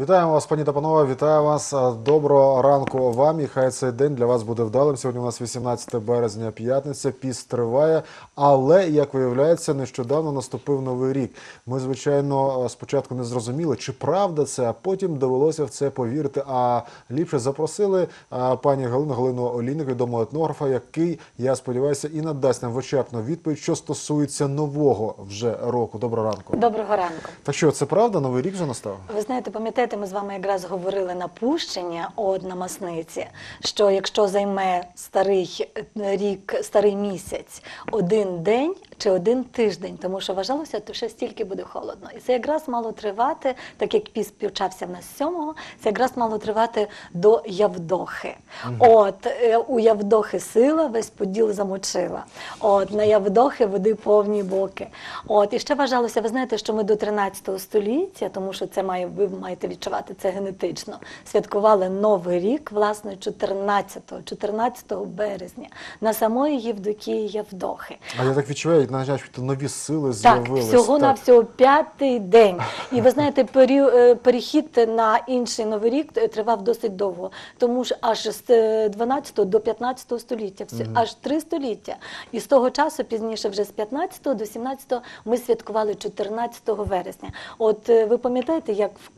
Вітаємо вас, пані та панове. Вітаю вас. Е, Доброго ранку вам. І хай цей день для вас буде вдалим. Сьогодні у нас 18 березня, п'ятниця. Піст триває. Але як виявляється, нещодавно наступив новий рік. Ми, звичайно, е, спочатку не зрозуміли, чи правда це, а потім довелося в це повірити. А ліпше запросили е, пані Галину Галину Олійник, відомого етнографа, який, я сподіваюся, і надасть нам вичерпну відповідь, що стосується нового вже року. Доброго ранку. Доброго ранку. Так що це правда? Новий рік вже настав? Ви знаєте, пам'ятаєте, ми з вами якраз говорили на пущення от на масниці, що якщо займе старий е, рік, старий місяць, один день чи один тиждень, тому що вважалося, то ще стільки буде холодно. І це якраз мало тривати, так як піс почався в нас сьомого, це якраз мало тривати до Явдохи. От е, у Явдохи сила весь поділ замочила. От на Явдохи води повні боки. От і ще вважалося, ви знаєте, що ми до 13 століття, тому що це має ви маєте відчувати це генетично. Святкували Новий рік, власне, 14, 14 березня на самої Євдокії Явдохи. А я так відчуваю, начебто нові сили Так, всього на всього п'ятий день. І ви знаєте, е, перехід на інший новий рік е, тривав досить довго, тому що аж з е, 12 до 15 століття, аж три століття. І з того часу, пізніше, вже з 15 до 17 ми святкували 14 вересня. От е, ви пам'ятаєте, як в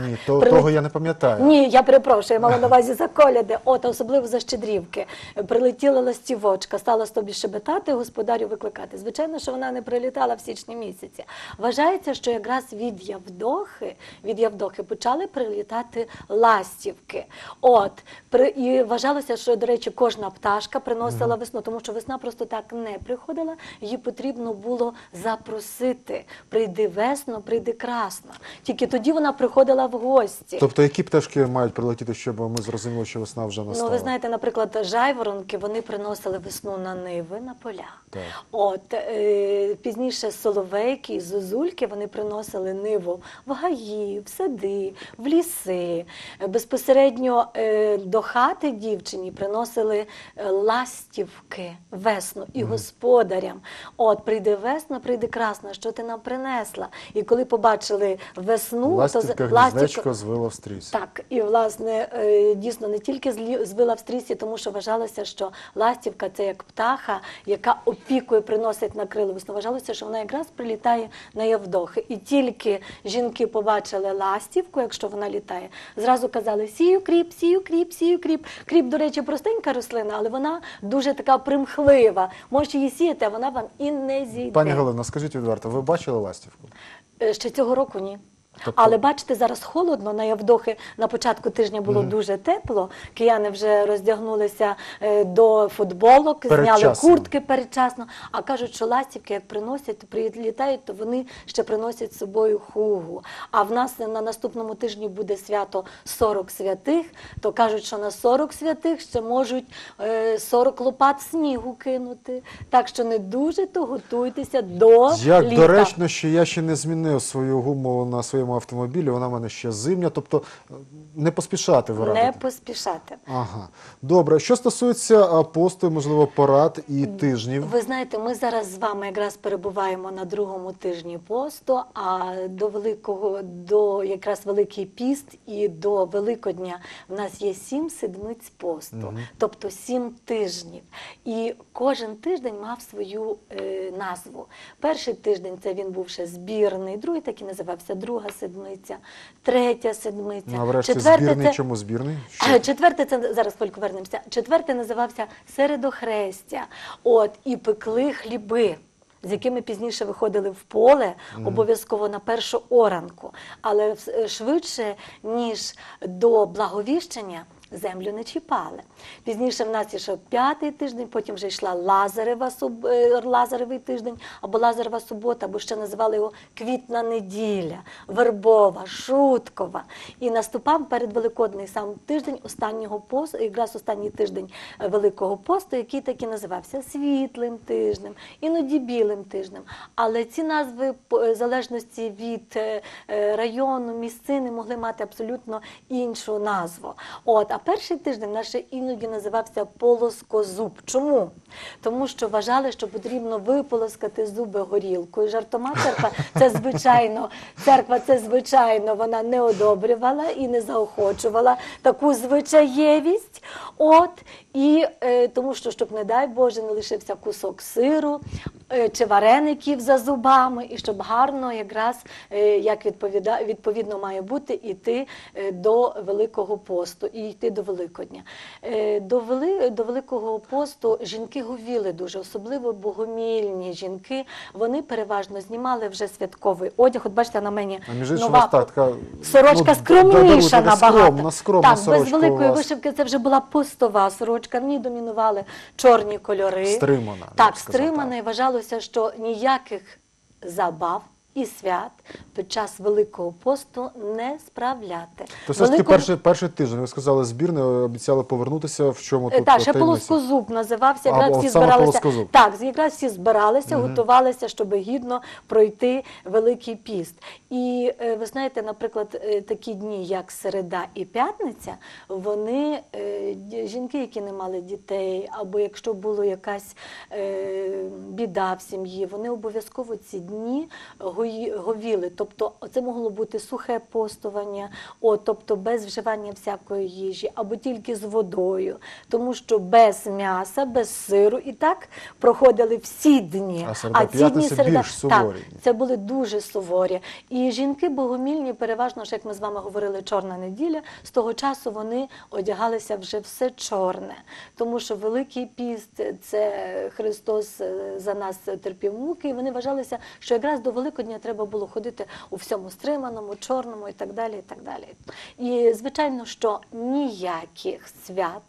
Ні, то, прилет- того я не пам'ятаю. ні, я перепрошую, я мала на увазі за коляди, от особливо за щедрівки. Прилетіла ластівочка, стала тобі щебетати, господарю викликати. Звичайно, що вона не прилітала в січні місяці. Вважається, що якраз від Явдохи, від Явдохи почали прилітати ластівки. От при і вважалося, що до речі, кожна пташка приносила весну, тому що весна просто так не приходила. Її потрібно було запросити. Прийди весно, прийди красно. Тільки тоді вона приходила в гості. Тобто, які пташки мають прилетіти, щоб ми зрозуміли, що весна вже настала? Ну, ви знаєте, наприклад, жайворонки вони приносили весну на ниви, на поля. Так. От е, пізніше соловейки і зозульки вони приносили ниву в гаї, в сади, в ліси. Безпосередньо е, до хати дівчині приносили е, ластівки весну і господарям. От прийде весна, прийде красна, що ти нам принесла? І коли побачили весну, Ластівка, то з- гніздечко звила в стріс. так, і власне е, дійсно не тільки злі- звила в стрісі, тому що вважалося, що ластівка це як птаха, яка опікує, приносить на крило весну. Вважалося, що вона якраз прилітає на Явдохи. І тільки жінки побачили ластівку, якщо вона літає, зразу казали сію кріп, сію кріп, сію кріп. Кріп, до речі, простенька рослина, але вона дуже така примхлива. Можете її сіяти, а вона вам і не зійде. Пані Галина, скажіть відверто, ви бачили ластівку? Е, Ще цього року ні. Тобто- Але бачите, зараз холодно. На Явдохи на початку тижня було дуже тепло. Кияни вже роздягнулися е, до футболок, зняли куртки передчасно. А кажуть, що ластівки, як приносять, прилітають, то вони ще приносять з собою хугу. А в нас на наступному тижні буде свято 40 святих. То кажуть, що на 40 святих ще можуть е, 40 лопат снігу кинути. Так що не дуже то готуйтеся до Як літа. доречно, що я ще не змінив свою гуму на своєму автомобілі, вона в мене ще зимня, тобто не поспішати ви Не поспішати. Ага. Добре. Що стосується посту, можливо, порад і тижнів. Ви знаєте, ми зараз з вами якраз перебуваємо на другому тижні посту, а до великого, до якраз Великий піст і до Великодня в нас є сім седмиць посту, тобто сім тижнів. І кожен тиждень мав свою е, назву. Перший тиждень це він був ще збірний, другий так і називався друга седмиця, третя седмиця. Ну, а врешті четверте збірний, це- чому збірний? Е, Що? Четверте, це зараз хвильку вернемося. Четверте називався Середохрестя. От і пекли хліби. З якими пізніше виходили в поле, обов'язково на першу оранку, але швидше ніж до благовіщення землю не чіпали. Пізніше в нас ішов п'ятий тиждень, потім вже йшла Лазарева е, Лазаревий тиждень або Лазарева субота, або ще називали його Квітна неділя, Вербова, Шуткова. І наступав перед Великодний сам тиждень останнього посту, якраз останній тиждень е, Великого посту, який так і називався світлим тижнем, іноді білим тижнем. Але ці назви е, в залежності від району, місцини могли мати абсолютно іншу назву. От, а перший тиждень наш іноді називався полоскозуб. Чому? Тому що вважали, що потрібно виполоскати зуби горілкою. Жартома церква це звичайно, церква це звичайно, вона не одобрювала і не заохочувала таку звичаєвість. От і е, тому, що щоб, не дай Боже, не лишився кусок сиру чи вареників за зубами, і щоб гарно, якраз е, як відповіда, відповідно має бути іти е, до Великого посту і йти до Великодня. Е, До, вели, до Великого посту жінки говіли дуже, особливо богомільні жінки. Вони переважно знімали вже святковий одяг. От бачите, на мені А нова така, сорочка ну, скромніша да, да, набагато. Скромна, скромна так, сорочка без великої вишивки це вже була постова сорочка. В ній домінували чорні кольори. Стримана, Так, стримана. І вважалося, що ніяких забав і свят під час Великого посту не справляти. То все ж таки Великого- перший, перший тиждень, ви сказали, збірне, обіцяли повернутися, в чому Е, тут Так, ще таємниця? полоскозуб називався. А, Якраз всі саме збиралися. полоскозуб. Так, якраз всі збиралися, готувалися, щоб гідно пройти Великий піст. І е, ви знаєте, наприклад, е, такі дні, як середа і п'ятниця, вони е, ді- жінки, які не мали дітей, або якщо була якась е, біда в сім'ї, вони обов'язково ці дні гої- говіли. Тобто, це могло бути сухе постування, о, тобто без вживання всякої їжі, або тільки з водою, тому що без м'яса, без сиру і так проходили всі дні. А середа, п'ятниця більш суворі так, це були дуже суворі. І жінки богомільні, переважно, ж, як ми з вами говорили, чорна неділя, з того часу вони одягалися вже все чорне. Тому що Великий піст це Христос е, за нас терпів муки, і вони вважалися, що якраз до Великодня треба було ходити у всьому стриманому, чорному і так далі. І так далі. І звичайно, що ніяких свят,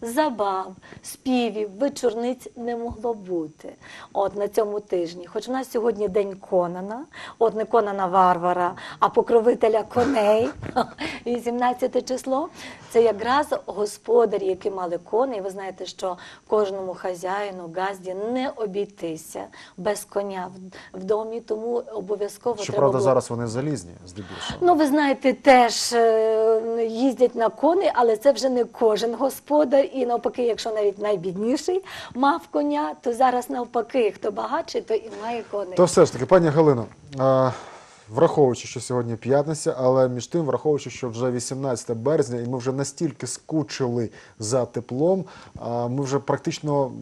забав, співів, вечорниць не могло бути от на цьому тижні. Хоч в нас сьогодні день Конана, от не Конана Варвара, а покровителя коней, 18 число. Це якраз господарі, які мали коней. Ви знаєте, що кожному хазяїну газді не обійтися без коня в домі, тому обов'язково треба Щоправда, було... зараз вони залізні, здебільшого. Ну, ви знаєте, теж е, їздять на кони, але це вже не кожен господар. І навпаки, якщо навіть найбідніший мав коня, то зараз навпаки, хто багатший, то і має коней. То все ж таки, пані Галино, враховуючи, що сьогодні п'ятниця, але між тим, враховуючи, що вже 18 березня, і ми вже настільки скучили за теплом, ми вже практично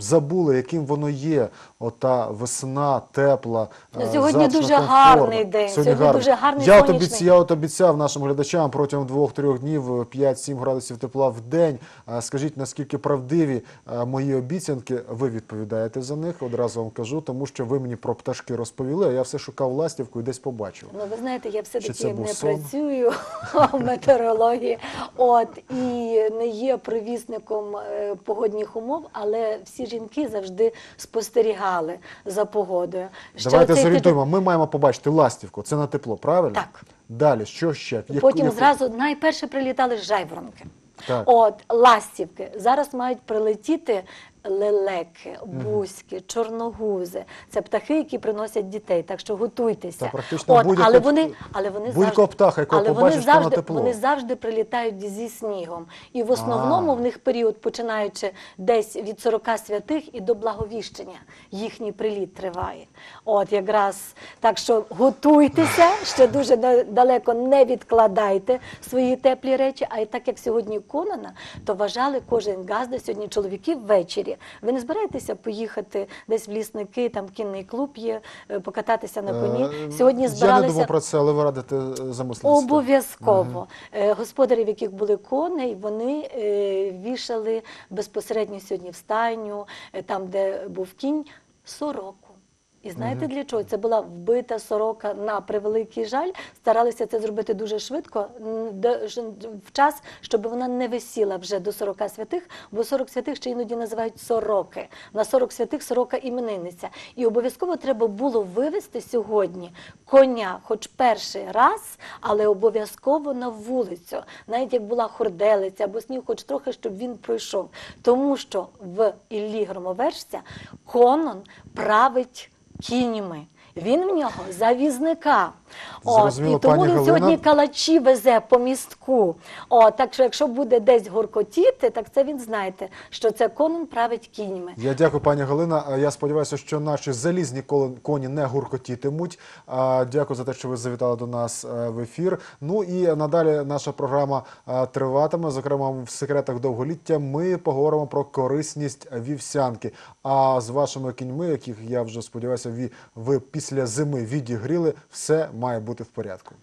забули, яким воно є. Ота весна, тепла. Ну, сьогодні дуже комфортна. гарний день, сьогодні дуже гарний я от, сонячний. я от обіцяв нашим глядачам протягом двох-трьох днів е, 5-7 градусів тепла в день. Скажіть, наскільки правдиві е, мої обіцянки, ви відповідаєте за них, одразу вам кажу, тому що ви мені про пташки розповіли, а я все шукав ластівку і десь побачив. Ну, ви знаєте, я все-таки не сон? працюю в метеорології, от і не є провісником е, погодних умов, але всі жінки завжди спостерігали за погодою. Що Давайте цей зорієнтуємо. Ми маємо побачити ластівку. Це на тепло, правильно? Так. Далі, що ще? Потім яку- зразу найперше прилітали жайворонки. Так. От ластівки. Зараз мають прилетіти лелеки, бузьки, чорногузи. Це птахи, які приносять дітей. Так що готуйтеся. Та практично От, будь-яка але вони, але вони будь-якого завжди, птаха, якого але вони побачиш, то на завжди, тепло. вони завжди прилітають зі снігом. І в основному А. в них період, починаючи десь від 40 святих і до благовіщення, їхній приліт триває. От якраз так що готуйтеся, ще дуже да- далеко не відкладайте свої теплі речі. А і так як сьогодні Конана, то вважали кожен газда сьогодні чоловіки ввечері. Ви не збираєтеся поїхати десь в лісники, там кінний клуб є, е, покататися на коні. Сьогодні збиралися... Я не думав про це, але ви радите е, замислитися. Обов'язково. Е, Господарі, в яких були коней, вони е, вішали безпосередньо сьогодні в стайню, е, там, де був кінь, сороку. І знаєте для чого? Це була вбита сорока на превеликий жаль. Старалися це зробити дуже швидко, в час, щоб вона не висіла вже до 40 святих, бо 40 святих ще іноді називають сороки. На 40 святих сорока іменинниця. І обов'язково треба було вивести сьогодні коня, хоч перший раз, але обов'язково на вулицю, навіть як була хорделиця або сніг, хоч трохи, щоб він пройшов. Тому що в Іллі Громовержця конон править кіньми. Він в нього за візника. От, і тому він Галина. сьогодні калачі везе по містку. О, так що якщо буде десь гуркотіти, так це він знаєте, що це конун править кіньми. Я дякую, пані Галина. Я сподіваюся, що наші залізні коні не гуркотітимуть. Дякую за те, що ви завітали до нас е, в ефір. Ну і надалі наша програма е, триватиме. Зокрема, в секретах довголіття ми поговоримо про корисність вівсянки. А з вашими кіньми, яких я вже сподіваюся, ви після зими відігріли, все має бути в порядку.